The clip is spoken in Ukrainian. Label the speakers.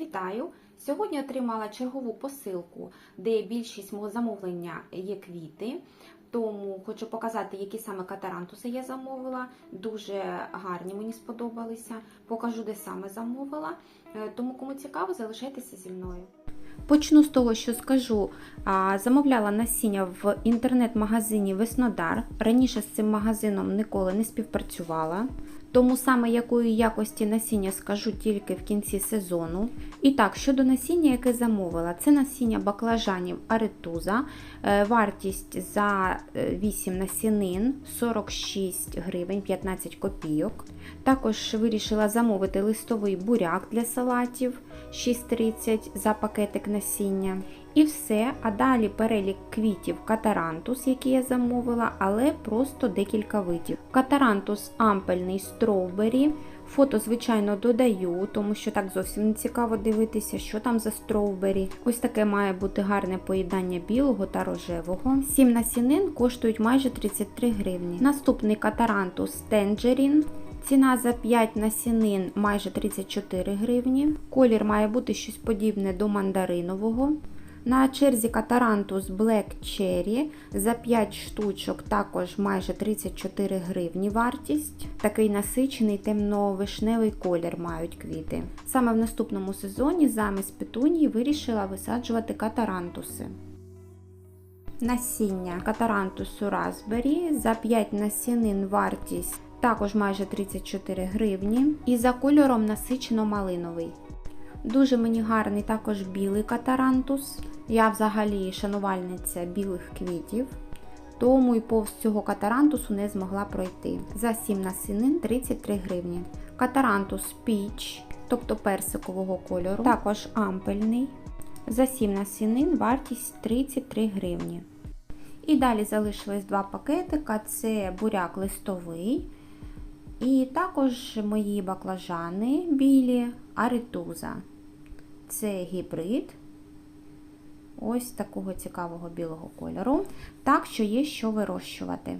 Speaker 1: Вітаю! Сьогодні отримала чергову посилку, де більшість мого замовлення є квіти. Тому хочу показати, які саме катарантуси я замовила. Дуже гарні мені сподобалися. Покажу, де саме замовила. Е, Тому, кому цікаво, залишайтеся зі мною. Почну з того, що скажу. Замовляла насіння в інтернет-магазині Веснодар. Раніше з цим магазином ніколи не співпрацювала. Тому саме якої якості насіння скажу тільки в кінці сезону. І так, щодо насіння, яке замовила, це насіння баклажанів Аретуза. Е, Вартість за е, 8 насінин 46 гривень 15 копійок. Також вирішила замовити листовий буряк для салатів 6,30 за пакетик насіння. І все, а далі перелік квітів катарантус, які я замовила, але просто декілька видів. Катарантус ампельний строубері. Фото, звичайно, додаю, тому що так зовсім не цікаво дивитися, що там за строубері. Ось таке має бути гарне поєднання білого та рожевого. 7 насінин коштують майже 33 гривні. Наступний катарантус тенджерін. Ціна за 5 насінин майже 34 гривні. Колір має бути щось подібне до мандаринового. На черзі катарантус Black Cherry за 5 штучок також майже 34 гривні вартість. Такий насичений темно-вишневий колір мають квіти. Саме в наступному сезоні замість петунії вирішила висаджувати катарантуси. Насіння катарантусу Raspberry за 5 насінин вартість також майже 34 гривні. І за кольором насичено малиновий. Дуже мені гарний також білий катарантус. Я взагалі шанувальниця білих квітів, тому і повз цього катарантусу не змогла пройти. За 7 насінин 33 гривні. Катарантус піч, тобто персикового кольору, також ампельний. За 7 насінин вартість 33 гривні. І далі залишилось два пакетика: це буряк листовий. І також мої баклажани білі аритуза. Це гібрид ось такого цікавого білого кольору. Так що є що вирощувати.